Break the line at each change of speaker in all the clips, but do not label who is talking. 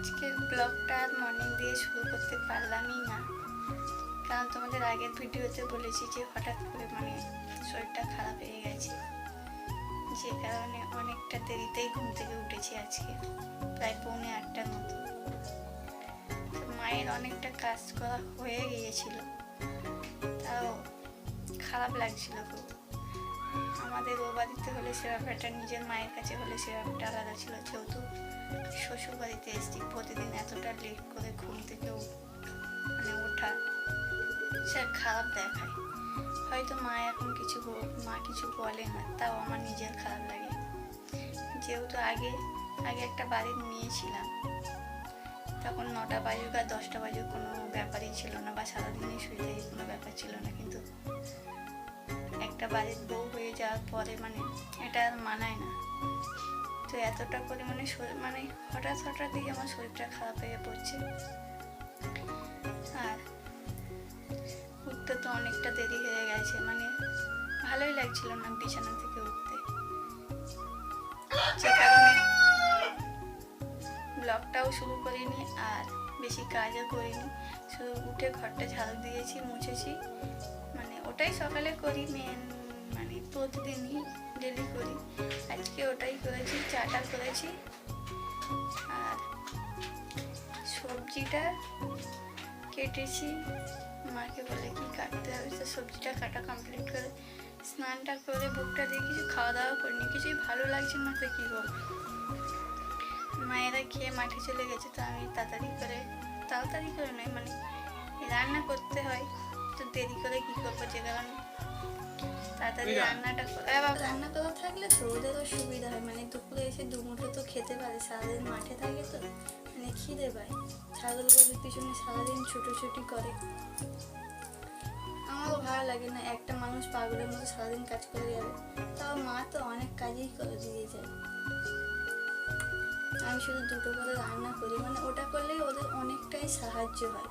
আজকের ব্লগটা মর্নিং দিয়ে শুরু করতে পারলামই না। কারণ তোমাদের আগের ভিডিওতে বলেছি যে হঠাৎ করে মানে শরীরটা খারাপ হয়ে গেছে। যে কারণে অনেকটা দেরিতেই ঘুম থেকে উঠেছি আজকে, প্রায় পৌনে আটটার মতো। মায়ের অনেকটা কাজ করা হয়ে গিয়েছিল। তাও খারাপ লাগছিল খুব। আমাদের ও বাড়িতে হলে সে ব্যাপারটা নিজের মায়ের কাছে হলে সে ব্যাপারটা আলাদা ছিল। যেহেতু শ্বশুর বাড়িতে এসেছি, প্রতিদিন এতটা লেট করে ঘুম থেকে মানে ওঠা সে খারাপ দেখায়। হয়তো মা এখন কিছু মা কিছু বলে না, তাও আমার নিজের খারাপ লাগে। যেহেতু আগে আগে একটা বাড়ি নিয়েছিলাম তখন নটা বাজুক আর দশটা বাজুক কোনো ব্যাপারই ছিল না, বা সারাদিনই শুয়ে থাকি কোনো ব্যাপার ছিল না, কিন্তু একটা বাড়ির বউ হয়ে যাওয়ার পরে মানে এটা আর মানায় না। তো এতটা পরিমাণে শরীর মানে হঠাৎ হঠাৎ হঠাৎই আমার শরীরটা খারাপ হয়ে পড়ছে। আর উঠতে তো অনেকটা দেরি হয়ে গেছে মানে ভালোই লাগছিল না বিছানা থেকে উঠতে। কারণে ব্লগটাও শুরু করিনি আর বেশি কাজও করিনি। শুধু উঠে ঘরটা ঝাড়ু দিয়েছি, মুছেছি। ওটাই সকালে করি মেন মানে প্রতিদিনই ডেলি করি। আজকে ওটাই করেছি, চাটা করেছি। আর সবজিটা কেটেছি। মাকে বলে কি কাটতে হবে? তো সবজিটা কাটা কমপ্লিট করে স্নানটা করে বুকটা দিয়ে কিছু খাওয়া দাওয়া করিনি। কিছুই ভালো লাগছে না তো কী করব? মায়েরা খেয়ে মাঠে চলে গেছে, তো আমি তাড়াতাড়ি করে তাড়াতাড়ি করে নয় মানে রান্না করতে হয়। তো দেরি করে কী করব যে কারণে তাড়াতাড়ি রান্নাটা রান্না করা থাকলে তো ওদেরও সুবিধা হয়। মানে দুপুরে এসে দুমুঠো তো খেতে পারে সারাদিন মাঠে থাকে তো মানে খিদে পায়। ছাগল গরুর পিছনে সারাদিন ছুটোছুটি করে। আমারও ভালো লাগে না একটা মানুষ পাগলের মতো সারাদিন কাজ করে যাবে। তাও মা তো অনেক কাজই করে দিয়ে যায়। আমি শুধু দুটো করে রান্না করি মানে ওটা করলেই ওদের অনেকটাই সাহায্য হয়।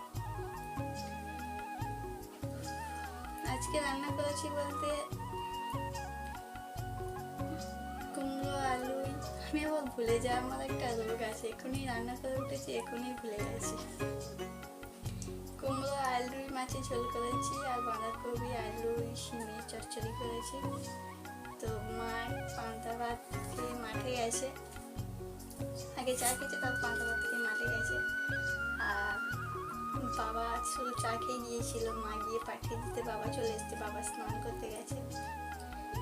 আজকে রান্না করেছি বলতে কুমড়ো, আলু। আমি আবার ভুলে যাই, আমার একটা রোগ আছে। এখনই রান্না করে উঠেছি, এখনই ভুলে গেছি। কুমড়ো, আলু মাছে ঝোল করেছি, আর বাঁধাকপি, আলু শিমের চচ্চড়ি করেছি। তো মা পান্তা ভাত খেয়ে মাঠে গেছে। আগে চা খেয়েছে তারপর পান্তা ভাত খেয়ে মাঠে গেছে। আর বাবা শুধু চা খেয়ে গিয়েছিল মা গিয়ে পাঠিয়ে দিতে, বাবা চলে এসছে, বাবা স্নান করতে গেছে।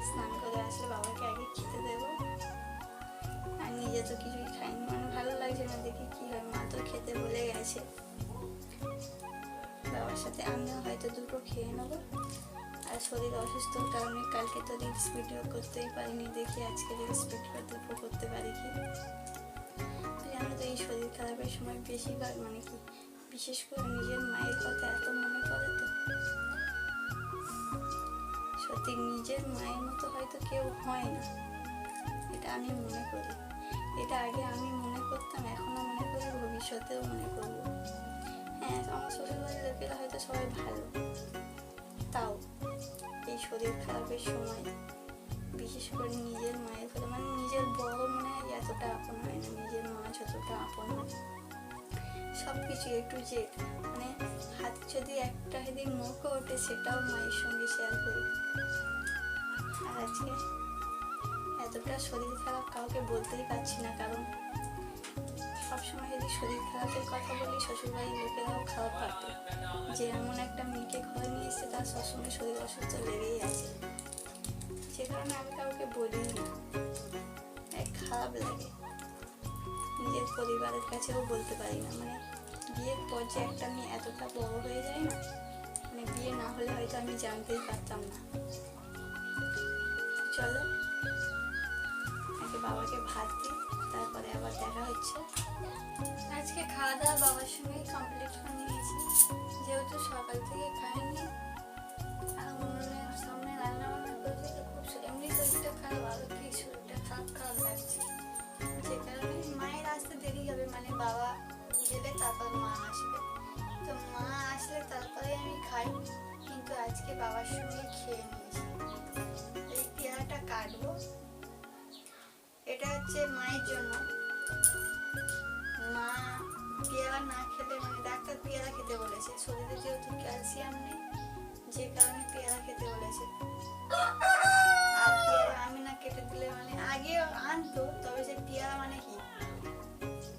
স্নান করে আসলে বাবাকে আগে খেতে দেবো। আর নিজে তো কিছুই খাইনি মানে ভালো লাগছে না দেখি কি হয়, মা তো খেতে বলে গেছে। বাবার সাথে আমিও হয়তো দুটো খেয়ে নেব। আর শরীর অসুস্থর কারণে কালকে তো রিলস ভিডিও করতেই পারিনি, দেখি আজকে রিলস ভিডিও দুটো করতে পারি কি? জানো তো এই শরীর খারাপের সময় বেশিরভাগ মানে কি বিশেষ করে নিজের মায়ের কথা এত মনে পড়ে তো। সত্যি নিজের মায়ের মতো হয়তো কেউ হয় না। এটা আমি মনে করি। এটা আগে আমি মনে করতাম, এখনও মনে করি, ভবিষ্যতেও মনে করব। হ্যাঁ আমার শ্বশুরবাড়ির লোকেরা হয়তো সবাই ভালো। তাও এই শরীর খারাপের সময় বিশেষ করে নিজের মায়ের কথা মানে নিজের বড় মনে হয় এতটা আপন হয় না, নিজের মা যতটা আপন হয়। সব কিছু একটু যে মানে হাত যদি একটা সেদিন মুখও ওঠে, সেটাও মায়ের সঙ্গে শেয়ার করি। আর আজকে এতটা শরীর খারাপ কাউকে বলতেই পারছি না, কারণ সবসময় যদি শরীর খারাপের কথা বলি, শ্বশুরবাড়ির লোকেরাও খারাপ পাবে যে এমন একটা মেয়েকে ঘরে নিয়ে এসে তার সবসময় শরীর অসুস্থ লেগেই আছে। যে কারণে আমি কাউকে বলি না খারাপ লাগে। নিজের পরিবারের কাছেও বলতে পারি না। মানে বিয়ের পর যে একটা মেয়ে এতটা বড় হয়ে যায় না মানে বিয়ে না হলে হয়তো আমি জানতেই পারতাম না। চলো আগে বাবাকে ভাত দিই, তারপরে আবার দেখা হচ্ছে। আজকে খাওয়া দাওয়া বাবার সঙ্গেই কমপ্লিট করে নিয়েছি। যেহেতু হচ্ছে মায়ের জন্য। মা পেয়ারা না খেলে মানে ডাক্তার পেয়ারা খেতে বলেছে। শরীরে যেহেতু ক্যালসিয়াম নেই, যে কারণে পেয়ারা খেতে বলেছে। আমি না কেটে দিলে মানে আগে আনতো, তবে সে পেয়ারা মানে কি?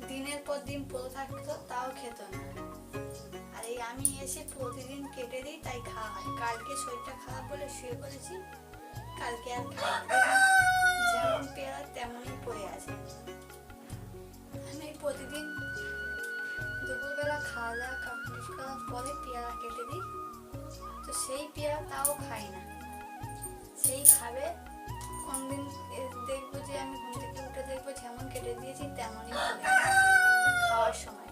দিনের পর দিন পড়ে থাকতো, তাও খেত না। আর এই আমি এসে প্রতিদিন কেটে দিই, তাই খাওয়া হয়। কালকে শরীরটা খারাপ বলে শুয়ে পড়েছি, কালকে আর খাই যেমন পেয়ারা তেমনই পড়ে আছে আমি প্রতিদিন দুপুরবেলা খাওয়া দাওয়া কমপ্লিট করার পরে পেয়ারা কেটে দিই তো সেই পেয়ারা তাও খাই না সেই খাবে কোনদিন দেখব যে আমি ঘুম থেকে উঠে দেখব যেমন কেটে দিয়েছি তেমনই খাওয়ার সময়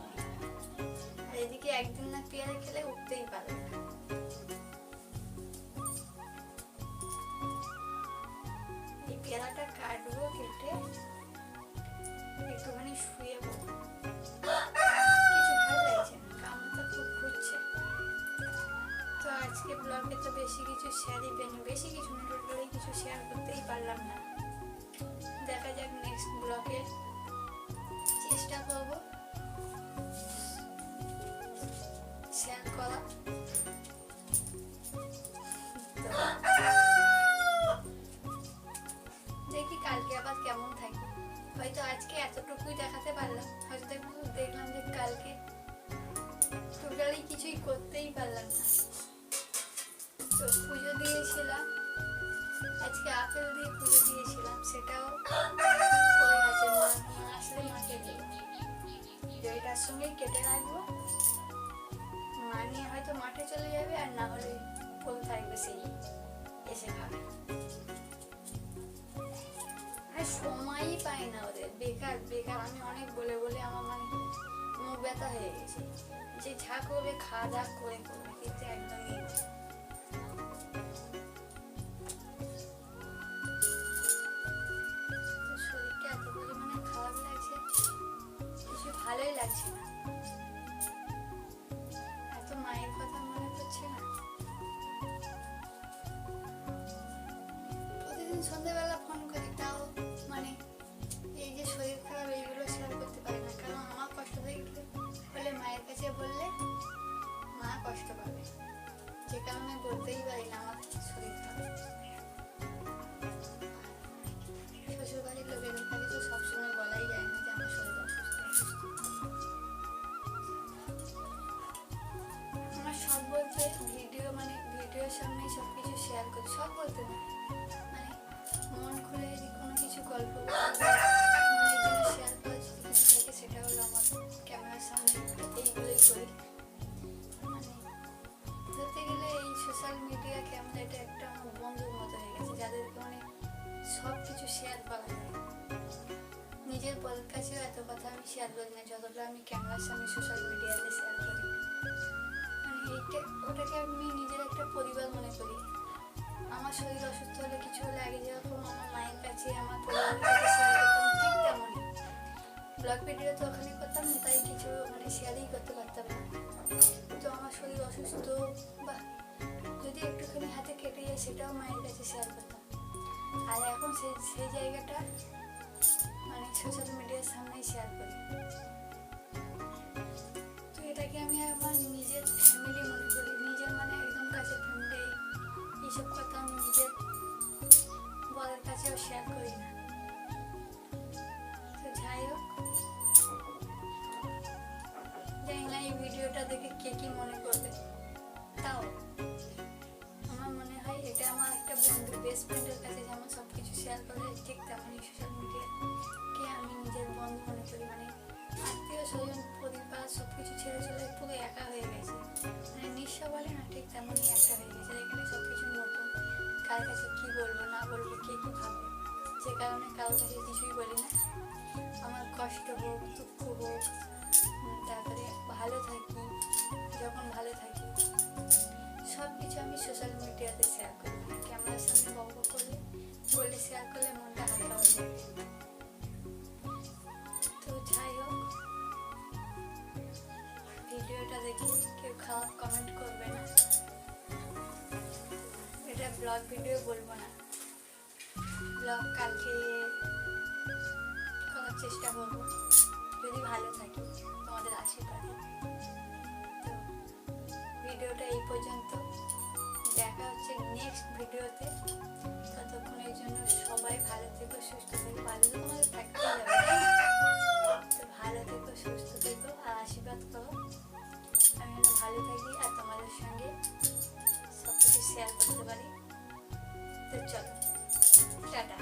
আর এদিকে একদিন না পেয়ারা খেলে উঠতেই পারবে না পেয়ারাটা কাটবো, কেটে একটুখানি শুয়ে পড়ব। কিছু ভালো তো আজকে ব্লগে তো বেশি কিছু শেয়ারই পেনি বেশি কিছু না কিছু শেয়ার করতেই পারলাম না। দেখা যাক নেক্সট কিছুই করতেই পারলাম না। তো পুজো দিয়েছিলাম আজকে আপেল দিয়ে পুজো দিয়েছিলাম সেটাও দেবো। তো এটার কেটে রাখব। মা নিয়ে হয়তো মাঠে চলে যাবে আর না হলে ফুল থাকবে সেই এসে খাবে। আর সময়ই পাই না ওদের। বেকার বেকার। আমি অনেক বলে ব্যথা হয়ে গেছে। যে যা করবে খাওয়া দাওয়া করে করবে কিন্তু একদমই সব কিছু শেয়ার করা যায়। নিজের কাছেও এত কথা আমি শেয়ার করি না, যতটা আমি ক্যামেরার সামনে সোশ্যাল মিডিয়াতে শেয়ার করি। মানে এইটা, ওটাকে আমি নিজের একটা পরিবার মনে করি। আমার শরীর অসুস্থ হলে কিছু হলে আগে যেরকম আমার মায়ের কাছে, আমার পরিবারের কাছে শেয়ার ব্লগ ভিডিও তো ওখানে করতাম না, তাই কিছু মানে শেয়ারই করতে পারতাম না। তো আমার শরীর অসুস্থ বা যদি একটুখানি হাতে কেটে যায়, সেটাও মায়ের কাছে শেয়ার করতাম। আর এখন সেই সেই জায়গাটা মানে সোশ্যাল মিডিয়ার সামনেই শেয়ার করি। তো এটাকে আমি আমার নিজের ফ্যামিলি মনে করি। নিজের মানে একদম কাছে ফ্যামিলি এইসব কথা আমি নিজের বরের কাছেও শেয়ার করি না। তো যাই হোক, জানি না এই ভিডিওটা দেখে কে কি মনে করবে। তাও, আমার মনে হয় এটা আমার একটা বন্ধু বেস্ট ফ্রেন্ডের কাছে করে ঠিক তেমনই সোশ্যাল মিডিয়াকে আমি নিজের বন্ধু মনে করি মানে আত্মীয় স্বজন, পরিবার সব কিছু ছেড়ে চলে পুরো একা হয়ে গেছে। মানে নিঃস্ব বলে না, ঠিক তেমনই একা হয়ে গেছে। এখানে সব কিছু নতুন কার কাছে কী বলব, না বলব, কে কী ভাববে? যে কারণে কারোর কাছে কিছুই বলি না কেউ খারাপ কমেন্ট করবে না। এটা ব্লগ ভিডিও বলব না। ব্লগ কালকে করার চেষ্টা করব। যদি ভালো থাকে, তোমাদের আশীর্বাদে।
ভিডিওটা এই পর্যন্ত। দেখা হচ্ছে নেক্সট ভিডিওতে ততক্ষণের জন্য সবাই ভালো থেকো, সুস্থ থেকে। ভালো তোমাদের থাকতে হবে। তোমাদের সঙ্গে সব কিছু শেয়ার করতে পারি। তো চলো টাটা।